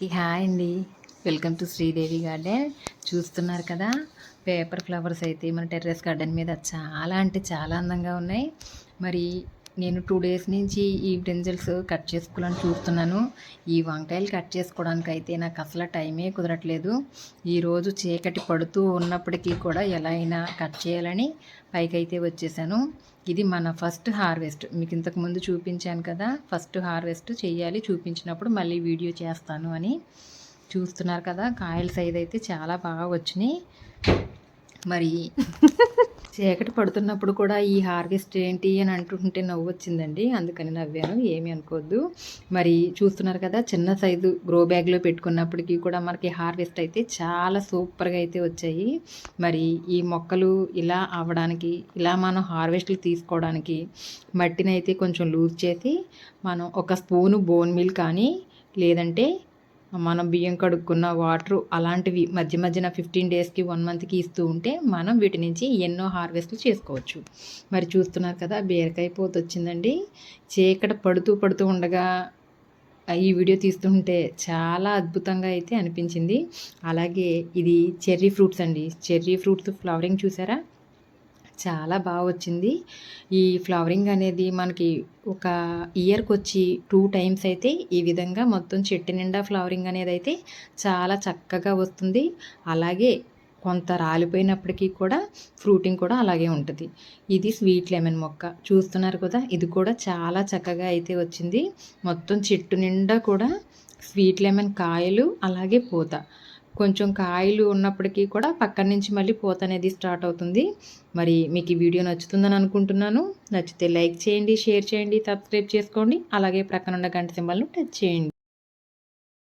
Hi అండి. Welcome to Sridevi garden. చూస్తున్నారు కదా పేపర్ ఫ్లవర్స్ అయితే మన టెర్రస్ గార్డెన్ మీద చాలా అంటే చాలా అందంగా ఉన్నాయి. మరి నేను టూ డేస్ నుంచి ఈ బ్రింజల్స్ కట్ చేసుకోవాలని చూస్తున్నాను. ఈ వంకాయలు కట్ చేసుకోవడానికి అయితే నాకు అసలు టైమే కుదరట్లేదు. ఈరోజు చీకటి పడుతూ ఉన్నప్పటికీ కూడా ఎలా అయినా కట్ చేయాలని పైకైతే వచ్చేసాను. ఇది మన ఫస్ట్ హార్వెస్ట్. మీకు ఇంతకుముందు చూపించాను కదా ఫస్ట్ హార్వెస్ట్ చేయాలి చూపించినప్పుడు మళ్ళీ వీడియో చేస్తాను అని. చూస్తున్నారు కదా కాయల సైజ్ అయితే చాలా బాగా వచ్చినాయి. మరి చీకటి పడుతున్నప్పుడు కూడా ఈ హార్వెస్ట్ ఏంటి అని అంటుంటే నవ్వు వచ్చిందండి. అందుకని నవ్వాను. ఏమీ అనుకోవద్దు మరి చూస్తున్నారు కదా చిన్న సైజు గ్రో బ్యాగ్లో పెట్టుకున్నప్పటికీ కూడా మనకి హార్వెస్ట్ అయితే చాలా సూపర్గా అయితే వచ్చాయి. మరి ఈ మొక్కలు ఇలా అవ్వడానికి ఇలా మనం హార్వెస్ట్లు తీసుకోవడానికి మట్టిని అయితే కొంచెం లూజ్ చేసి మనం ఒక స్పూను బోన్ మిల్ కానీ లేదంటే మనం బియ్యం కడుక్కున్న వాటర్ అలాంటివి మధ్య మధ్యన ఫిఫ్టీన్ డేస్కి వన్ మంత్కి ఇస్తూ ఉంటే మనం వీటి నుంచి ఎన్నో హార్వెస్ట్లు చేసుకోవచ్చు. మరి చూస్తున్నారు కదా బీరకాయ పోత వచ్చిందండి. చీకట పడుతూ పడుతూ ఉండగా ఈ వీడియో తీస్తుంటే చాలా అద్భుతంగా అయితే అనిపించింది. అలాగే ఇది చెర్రీ ఫ్రూట్స్ అండి. చెర్రీ ఫ్రూట్స్ ఫ్లవరింగ్ చూసారా? చాలా బాగా వచ్చింది. ఈ ఫ్లవరింగ్ అనేది మనకి ఒక ఇయర్కి వచ్చి టూ టైమ్స్ అయితే ఈ విధంగా మొత్తం చెట్టు నిండా ఫ్లవరింగ్ అనేది అయితే చాలా చక్కగా వస్తుంది. అలాగే కొంత రాలిపోయినప్పటికీ కూడా ఫ్రూటింగ్ కూడా అలాగే ఉంటుంది. ఇది స్వీట్ లెమన్ మొక్క. చూస్తున్నారు కదా ఇది కూడా చాలా చక్కగా అయితే వచ్చింది. మొత్తం చెట్టు నిండా కూడా స్వీట్ లెమన్ కాయలు అలాగే పూత. కొంచెం కాయలు ఉన్నప్పటికీ కూడా పక్కన నుంచి మళ్ళీ పూత అనేది స్టార్ట్ అవుతుంది. మరి మీకు ఈ వీడియో నచ్చుతుందని అనుకుంటున్నాను. నచ్చితే లైక్ చేయండి షేర్ చేయండి సబ్స్క్రైబ్ చేసుకోండి. అలాగే ప్రక్కన ఉన్న గంట సింబల్ను టచ్ చేయండి.